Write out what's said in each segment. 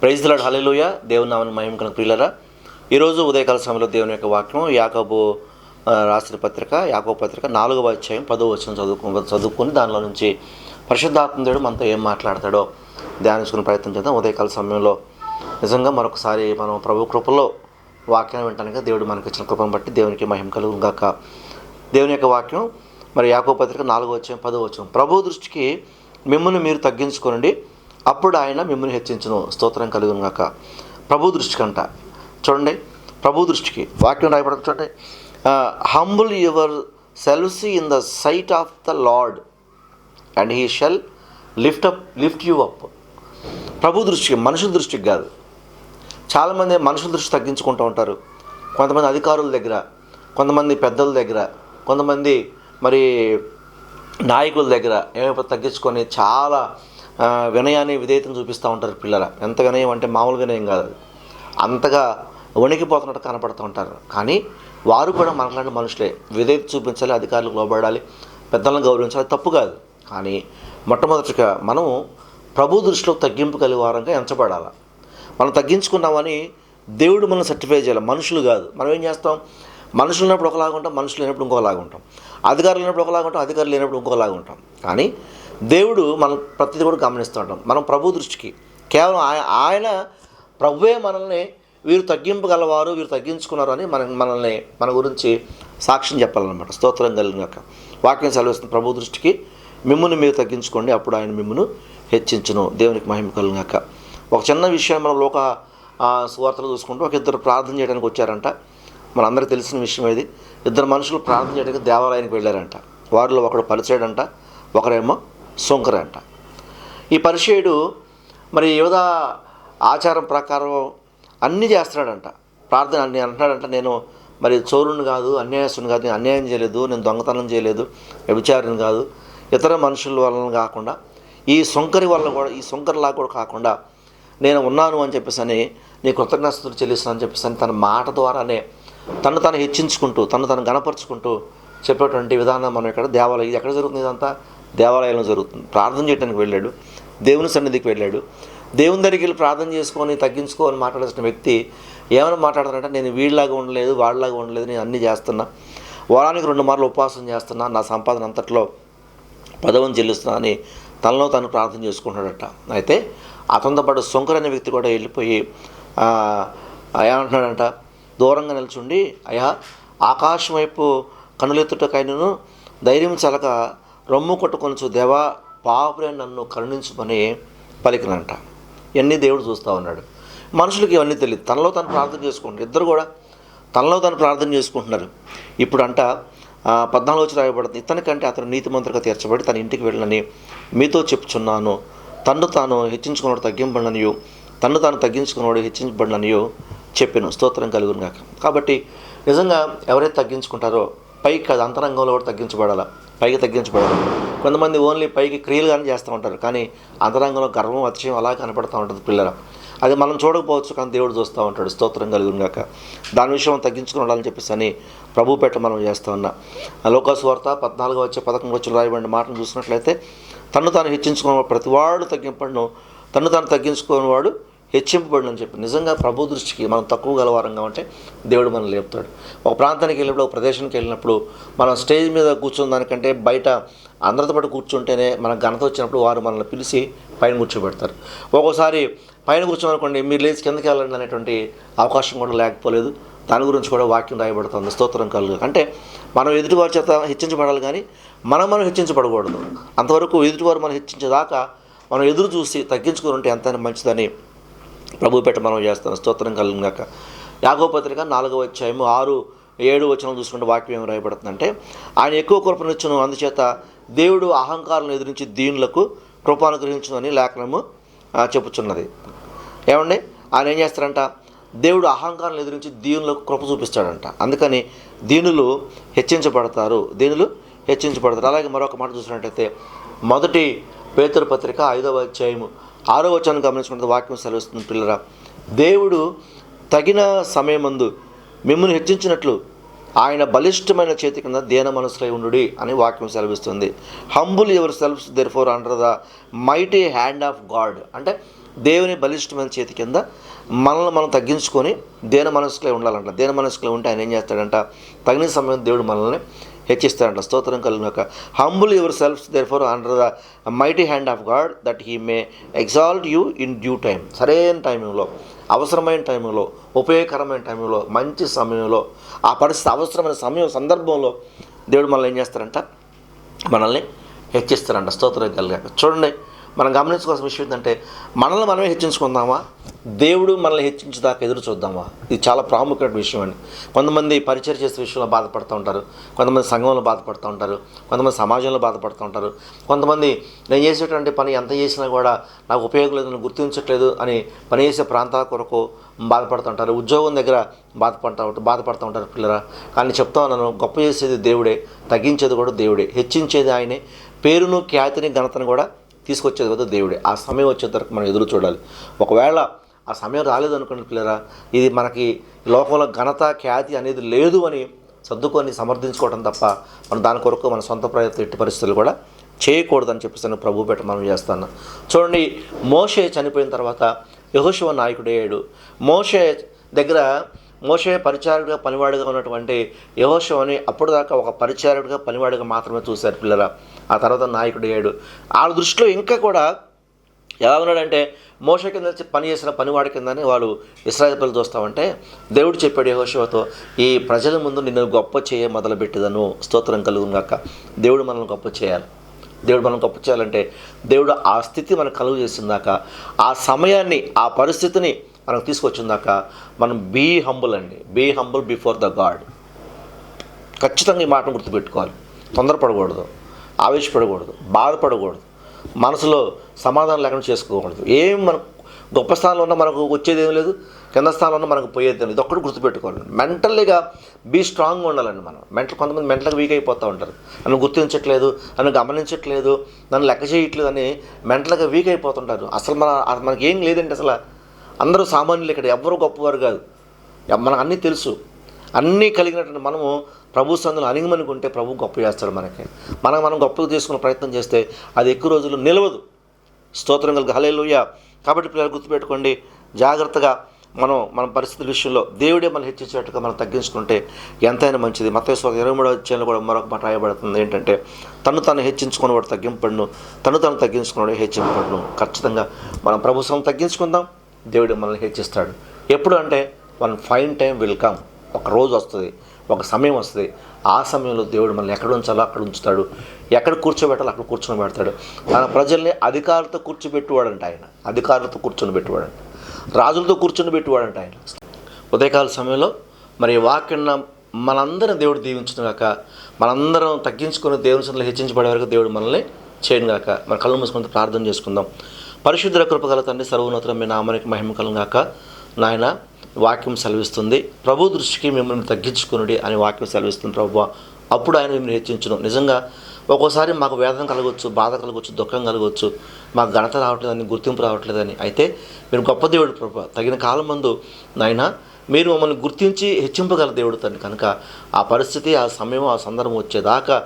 Praise lord హల్లెలూయ దేవుని నామని మహిమ కనుక ప్రియులరా ఈరోజు ఉదయకాల సమయంలో దేవుని యొక్క వాక్యం యాకబు రాసిన పత్రిక యాకబు పత్రిక నాలుగవ అధ్యాయం పదో వచ్చిన చదువుకు చదువుకొని దానిలో నుంచి పరిశుద్ధాత్మ దేవుడు మనతో ఏం మాట్లాడతాడో ధ్యానించుకునే ప్రయత్నం చేద్దాం. ఉదయకాల సమయంలో నిజంగా మరొకసారి మనం ప్రభు కృపలో వాక్యాన్ని వినటానికి దేవుడు మనకి ఇచ్చిన కృపను బట్టి దేవునికి మహిమ కలుగు గాక. దేవుని యొక్క వాక్యం మరి యాకో పత్రిక నాలుగో వచ్చాం పదో వచ్చాం ప్రభు దృష్టికి మిమ్మల్ని మీరు తగ్గించుకోనండి. అప్పుడు ఆయన మిమ్మల్ని హెచ్చించను. స్తోత్రం కలుగును గాక. ప్రభు దృష్టికి అంట. చూడండి ప్రభు దృష్టికి. వాక్యం రాయబడదు చూడండి. Humble yourselves in the sight of the lord and he shall lift up lift you up ప్రభు దృష్టికి మనుషుల దృష్టికి కాదు. చాలామంది మనుషుల దృష్టి తగ్గించుకుంటూ ఉంటారు. కొంతమంది అధికారుల దగ్గర కొంతమంది పెద్దల దగ్గర కొంతమంది మరి నాయకుల దగ్గర ఏమైనా తగ్గించుకొని చాలా వినయాన్ని విధేయతను చూపిస్తూ ఉంటారు పిల్లల. ఎంత వినయం అంటే మామూలు వినయం కాదు అది. అంతగా వణికిపోతున్నట్టు కనపడుతూ ఉంటారు. కానీ వారు కూడా మనలాంటి మనుషులే. విధేయత చూపించాలి అధికారులకు లోబడాలి పెద్దలను గౌరవించాలి తప్పు కాదు. కానీ మొట్టమొదటిగా మనం ప్రభు దృష్టిలో తగ్గింపు కలిగే వారంగా ఎంచబడాలి. మనం తగ్గించుకున్నామని దేవుడు మనం సర్టిఫై చేయాలి. మనుషులు కాదు. మనం ఏం చేస్తాం? మనుషులు ఉన్నప్పుడు ఒకలాగా ఉంటాం మనుషులు లేనప్పుడు ఇంకోలాగా ఉంటాం. అధికారులు లేనప్పుడు ఒకలాగా ఉంటాం అధికారులు లేనప్పుడు ఇంకోలాగా ఉంటాం. కానీ దేవుడు మనం ప్రతిదీ కూడా గమనిస్తూ ఉంటాం. మనం ప్రభు దృష్టికి కేవలం ఆయన ఆయన ప్రభువే మనల్ని వీరు తగ్గింపగలవారు వీరు తగ్గించుకున్నారు అని మన మనల్ని మన గురించి సాక్ష్యం చెప్పాలన్నమాట. స్తోత్రం కలిగినాక వాక్యం సెలవిస్తున్న ప్రభు దృష్టికి మిమ్మల్ని మీరు తగ్గించుకోండి అప్పుడు ఆయన మిమ్మల్ని హెచ్చించును. దేవునికి మహిమ కలిగినాక ఒక చిన్న విషయం మనం లోక సువార్తలు చూసుకుంటూ ఒక ఇద్దరు ప్రార్థన చేయడానికి వచ్చారంట. మనందరికీ తెలిసిన విషయం ఇది. ఇద్దరు మనుషులు ప్రార్థన చేయడానికి దేవాలయానికి వెళ్ళారంట. వారిలో ఒకడు పరిచయడంట ఒకరేమో సొంకరంట ఈ పరిచయుడు మరి యువత ఆచారం ప్రకారం అన్నీ చేస్తున్నాడంట. ప్రార్థన అన్ని అంటున్నాడంట. నేను మరి చోరుని కాదు అన్యాయస్తుని కాదు నేను అన్యాయం చేయలేదు నేను దొంగతనం చేయలేదు వ్యభిచారిని కాదు. ఇతర మనుషుల వలన కాకుండా ఈ సొంకరి వల్ల కూడా ఈ సొంకరిలా కూడా కాకుండా నేను ఉన్నాను అని చెప్పేసి అని నీ కృతజ్ఞతలు చెల్లిస్తాను అని చెప్పేసి అని తన మాట ద్వారానే తను తను హెచ్చించుకుంటూ తను తను గణపరుచుకుంటూ చెప్పేటువంటి విధానం మనం ఇక్కడ దేవాలయం ఇది ఎక్కడ జరుగుతుంది ఇదంతా? దేవాలయంలో జరుగుతుంది. ప్రార్థన చేయడానికి వెళ్ళాడు. దేవుని సన్నిధికి వెళ్ళాడు. దేవుని దగ్గరికి వెళ్ళి ప్రార్థన చేసుకొని తగ్గించుకోని మాట్లాడాల్సిన వ్యక్తి ఏమైనా మాట్లాడతానంటే నేను వీళ్ళలాగా ఉండలేదు వాళ్ళలాగా ఉండలేదు నేను అన్నీ చేస్తున్నా. వారానికి రెండు మార్లు ఉపవాసం చేస్తున్నా నా సంపాదన అంతట్లో పదవం చెల్లిస్తున్నా అని తనలో తను ప్రార్థన చేసుకుంటున్నాడట. అయితే అతనితో పాటు శంకర్ అనే వ్యక్తి కూడా వెళ్ళిపోయి ఏమంటున్నాడంట? దూరంగా నిల్చుండి అయ్యా ఆకాశం వైపు కనులెత్తుటకైనను ధైర్యం చలక రొమ్ము కొట్టుకొనచ్చు దేవా పాపురే నన్ను కరుణించుమని పలికినంట. ఇవన్నీ దేవుడు చూస్తూ ఉన్నాడు. మనుషులకి ఇవన్నీ తెలియదు తనలో తను ప్రార్థన చేసుకుంటారు ఇద్దరు కూడా తనలో తను ప్రార్థన చేసుకుంటున్నారు. ఇప్పుడు అంట పద్నాలుగు వచ్చి రాయబడుతుంది ఇతనికంటే అతను నీతిమంతుడిగా తీర్చబడి తన ఇంటికి వెళ్ళని మీతో చెప్పుచున్నాను. తన్ను తాను హెచ్చించుకున్నాడు తగ్గింపడిననియు తన్ను తాను తగ్గించుకున్నాడు హెచ్చించబడిననియు చెప్పాను స్తోత్రం కలుగును కాక కాబట్టి నిజంగా ఎవరైతే తగ్గించుకుంటారో పైకి కాదు అంతరంగంలో కూడా తగ్గించబడాలా పైకి తగ్గించబడాలి. కొంతమంది ఓన్లీ పైకి క్రియలుగానే చేస్తూ ఉంటారు కానీ అంతరంగంలో గర్వం అతిశయం అలా కనపడుతూ ఉంటుంది పిల్లల. అది మనం చూడకపోవచ్చు కానీ దేవుడు చూస్తూ ఉంటాడు. స్తోత్రం కలుగును గాక. దాని విషయం తగ్గించుకుని ఉండాలని చెప్పేసి అని ప్రభు పెట్ట మనం చేస్తూ ఉన్నా. లోకాసు వార్త పద్నాలుగు వచ్చే పథకం వచ్చి రాయబడిన మాటను చూసినట్లయితే తను తాను హెచ్చించుకున్న ప్రతివాడు తగ్గింపడును. తను తాను తగ్గించుకునేవాడు హెచ్చింపబడిన అని చెప్పి. నిజంగా ప్రభు దృష్టికి మనం తక్కువ గలవారంగా ఉంటే దేవుడు మనం లేపుతాడు. ఒక ప్రాంతానికి వెళ్ళినప్పుడు ఒక ప్రదేశానికి వెళ్ళినప్పుడు మనం స్టేజ్ మీద కూర్చున్న దానికంటే బయట అందరితో పాటు కూర్చుంటేనే మన ఘనత వచ్చినప్పుడు వారు మనల్ని పిలిచి పైన కూర్చోబెడతారు. ఒక్కోసారి పైన కూర్చోమనుకోండి మీరు లేచి కిందకి వెళ్ళండి అనేటువంటి అవకాశం కూడా లేకపోలేదు. దాని గురించి కూడా వాక్యం రాయబడుతుంది. స్తోత్రం కలుగు. అంటే మనం ఎదుటివారి చేత హెచ్చించబడాలి కానీ మనం మనం హెచ్చించబడకూడదు. అంతవరకు ఎదుటివారు మనం హెచ్చించేదాకా మనం ఎదురు చూసి తగ్గించుకుని ఉంటే ఎంతైనా మంచిదని ప్రభు పెట్ట మనం చేస్తాం. స్తోత్రం కలుగుగాక యాగో పత్రిక నాలుగవ అధ్యాయము ఆరు ఏడు వచనం చూసుకుంటే వాక్యం ఏం రాయబడుతుందంటే ఆయన ఎక్కువ కృపనిచ్చును అందుచేత దేవుడు అహంకారం ఎదిరించి దీనులకు కృపానుగ్రహించును అని లేఖనము చెప్పుచున్నది. ఏమండి? ఆయన ఏం చేస్తారంట? దేవుడు అహంకారం ఎదిరించి దీనులకు కృప చూపిస్తాడంట. అందుకని దీనులు హెచ్చించబడతారు. దీనులు హెచ్చించబడతారు. అలాగే మరొక మాట చూసినట్టయితే మొదటి పేతురు పత్రిక ఐదవ అధ్యాయము ఆరో వచనం గమనించుకుంటే వాక్యం సెలవిస్తుంది పిల్లరా. దేవుడు తగిన సమయమందు మిమ్మల్ని హెచ్చించినట్లు ఆయన బలిష్టమైన చేతి కింద దేన మనసులై ఉండుడి అని వాక్యం సెలవిస్తుంది. Humble yourselves therefore under the mighty hand of God అంటే దేవుని బలిష్టమైన చేతి కింద మనల్ని మనం తగ్గించుకొని దేన మనసులో ఉండాలంట. దేన మనసులో ఉంటే ఆయన ఏం చేస్తాడంట? తగిన సమయం దేవుడు మనల్ని హెచ్చిస్తారంట స్తోత్రం కలిగిన humble yourself therefore under the mighty hand of God that he may exalt you in due time సరైన టైమింగ్లో అవసరమైన టైంలో ఉపయోగకరమైన టైంలో మంచి సమయంలో ఆ పరిస్థితి అవసరమైన సమయం సందర్భంలో దేవుడు మనల్ని ఏం చేస్తారంట మనల్ని హెచ్చిస్తారంట స్తోత్రం కలిగాక చూడండి మనం గమనించుకోవాల్సిన విషయం ఏంటంటే మనల్ని మనమే హెచ్చించుకుందామా? దేవుడు మనల్ని హెచ్చించేదాకా ఎదురు చూద్దామా? ఇది చాలా ప్రాముఖ్యమైన విషయం అండి. కొంతమంది పరిచయం చేసే విషయంలో బాధపడుతూ ఉంటారు. కొంతమంది సంఘంలో బాధపడుతూ ఉంటారు. కొంతమంది సమాజంలో బాధపడుతూ ఉంటారు. కొంతమంది నేను చేసేటువంటి పని ఎంత చేసినా కూడా నాకు ఉపయోగం లేదు గుర్తించట్లేదు అని పని చేసే ప్రాంతాల కొరకు బాధపడుతూ ఉంటారు. ఉద్యోగం దగ్గర బాధపడతా బాధపడుతూ ఉంటారు పిల్లరా. కానీ చెప్తా ఉన్నాను గొప్ప చేసేది దేవుడే తగ్గించేది కూడా దేవుడే. హెచ్చించేది ఆయనే. పేరును ఖ్యాతిని ఘనతను కూడా తీసుకొచ్చేది కదా దేవుడే. ఆ సమయం వచ్చే వరకు మనం ఎదురు చూడాలి. ఒకవేళ ఆ సమయం రాలేదనుకోండి పిల్లరా ఇది మనకి లోకంలో ఘనత ఖ్యాతి అనేది లేదు అని సర్దుకొని సమర్థించుకోవడం తప్ప మనం దాని కొరకు మన సొంత ప్రయత్నం ఎట్టి పరిస్థితులు కూడా చేయకూడదని చెప్పేసి నేను ప్రభు పెట్ట మనం చేస్తాను. చూడండి మోషే చనిపోయిన తర్వాత యహోశివ నాయకుడయ్యాడు మోషే దగ్గర మోషే పరిచారుడిగా పనివాడిగా ఉన్నటువంటి యహోశివని అప్పుడు దాకా ఒక పరిచారుడిగా పనివాడిగా మాత్రమే చూశారు పిల్లల ఆ తర్వాత నాయకుడు అయ్యాడు. వాళ్ళ దృష్టిలో ఇంకా కూడా ఎలా ఉన్నాడంటే మోస కింద వచ్చి పని చేసిన పనివాడి కిందని వాళ్ళు ఇస్రాయల్ పిల్లలు చూస్తామంటే దేవుడు చెప్పాడు యహోశివతో ఈ ప్రజల ముందు నిన్ను గొప్ప చేయ మొదలుపెట్టేదను. స్తోత్రం కలుగును దేవుడు మనల్ని గొప్ప చేయాలి. దేవుడు మనం గొప్ప చేయాలంటే దేవుడు ఆ స్థితి మనకు కలుగు చేసిందాక ఆ సమయాన్ని ఆ పరిస్థితిని మనకు తీసుకొచ్చిందాక మనం బీ హంబుల్ అండి. Be humble before the God ఖచ్చితంగా ఈ మాటను గుర్తుపెట్టుకోవాలి. తొందరపడకూడదు. ఆవేశపడకూడదు. బాధపడకూడదు. మనసులో సమాధానం లేకుండా చేసుకోకూడదు. ఏం మన గొప్ప స్థానంలో ఉన్న మనకు వచ్చేది ఏం లేదు. కింద స్థానంలో ఉన్న మనకు పోయేది లేదు. ఒక్కటి గుర్తుపెట్టుకోవాలి. మెంటల్లీగా బీ స్ట్రాంగ్గా ఉండాలండి మనం. మెంటల్ కొంతమంది మెంటల్గా వీక్ అయిపోతూ ఉంటారు. నన్ను గుర్తించట్లేదు నన్ను గమనించట్లేదు నన్ను లెక్క చేయట్లేదు అని మెంటల్గా వీక్ అయిపోతుంటారు. అసలు మన మనకి ఏం లేదండి అసలు. అందరూ సామాన్యులు ఇక్కడ ఎవ్వరూ గొప్పవారు కాదు. మనకు అన్నీ తెలుసు. అన్నీ కలిగినటువంటి మనము ప్రభు సందులు అనిగమనుకుంటే ప్రభు గొప్ప చేస్తాడు మనకి. మనం మనం గొప్పగా తీసుకునే ప్రయత్నం చేస్తే అది ఎక్కువ రోజులు నిలవదు. స్తోత్రం కలిగి. హలేలుయ కాబట్టి పిల్లలు గుర్తుపెట్టుకోండి జాగ్రత్తగా మనం మన పరిస్థితుల విషయంలో దేవుడే మనం హెచ్చించేట్టుగా మనం తగ్గించుకుంటే ఎంతైనా మంచిది. మత ఇరవై మూడవ అధ్యాయంలో కూడా మరొక మాట రాయబడుతుంది. ఏంటంటే తను తను హెచ్చించుకున్నవాడు తగ్గింపడును తను తను తగ్గించుకున్నవాడు హెచ్చింపడును ఖచ్చితంగా మనం ప్రభుత్వం తగ్గించుకుందాం. దేవుడు మనల్ని హెచ్చిస్తాడు. ఎప్పుడు అంటే one fine time will come. ఒక రోజు వస్తుంది ఒక సమయం వస్తుంది. ఆ సమయంలో దేవుడు మనల్ని ఎక్కడ ఉంచాలో అక్కడ ఉంచుతాడు. ఎక్కడ కూర్చోబెట్టాలో అక్కడ కూర్చొని పెడతాడు. తన ప్రజల్ని అధికారులతో కూర్చోబెట్టువాడంట ఆయన. అధికారులతో కూర్చొని పెట్టువాడంట. రాజులతో కూర్చొని పెట్టువాడంట ఆయన. ఉదయకాల సమయంలో మరి ఈ వాక్యం మనందరం దేవుడు దీవించిన కాక మనందరం తగ్గించుకుని దేవుని సన్నిలో హెచ్చించబడే వరకు దేవుడు మనల్ని చేయను గాక మన కళ్ళు మూసుకుంటే ప్రార్థన చేసుకుందాం. పరిశుద్ధ కృపగల తండ్రి సర్వోన్నతం మీ నామానికి మహిమ కలంగాక నాయన వాక్యం సెలవిస్తుంది. ప్రభు దృష్టికి మిమ్మల్ని తగ్గించుకునుడి అని వాక్యం సెలవిస్తుంది ప్రభు. అప్పుడు ఆయన మిమ్మల్ని హెచ్చించడం నిజంగా ఒక్కోసారి మాకు వేదన కలగవచ్చు బాధ కలగవచ్చు దుఃఖం కలగవచ్చు మాకు ఘనత రావట్లేదని గుర్తింపు రావట్లేదని. అయితే మీరు గొప్ప దేవుడు ప్రభు. తగిన కాలం ముందు నాయన మీరు మమ్మల్ని గుర్తించి హెచ్చింపగల దేవుడు తండ్రి. కనుక ఆ పరిస్థితి ఆ సమయం ఆ సందర్భం వచ్చేదాకా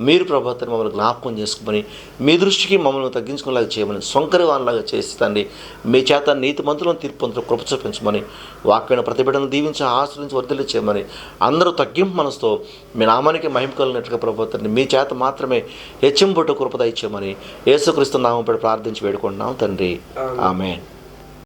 మీరు ప్రభుత్వాన్ని మమ్మల్ని జ్ఞాపకం చేసుకుని మీ దృష్టికి మమ్మల్ని తగ్గించుకునేలాగా చేయమని సొంకరి వానిలాగా చేసి తండ్రి మీ చేత నీతి మంతులను తీర్పు పొందుతూ కృప చూపించమని వాక్యమైన ప్రతిభటన దీవించి ఆశ్రయించి వర్ధలు చేయమని అందరూ తగ్గింపు మనసుతో మీ నామానికి మహిమ కలిగినట్టుగా ప్రభుత్వాన్ని మీ చేత మాత్రమే హెచ్చింపుట్టు కృప దయచేయమని యేసుక్రీస్తు నామం ప్రార్థించి వేడుకుంటున్నాం తండ్రి. ఆమెన్.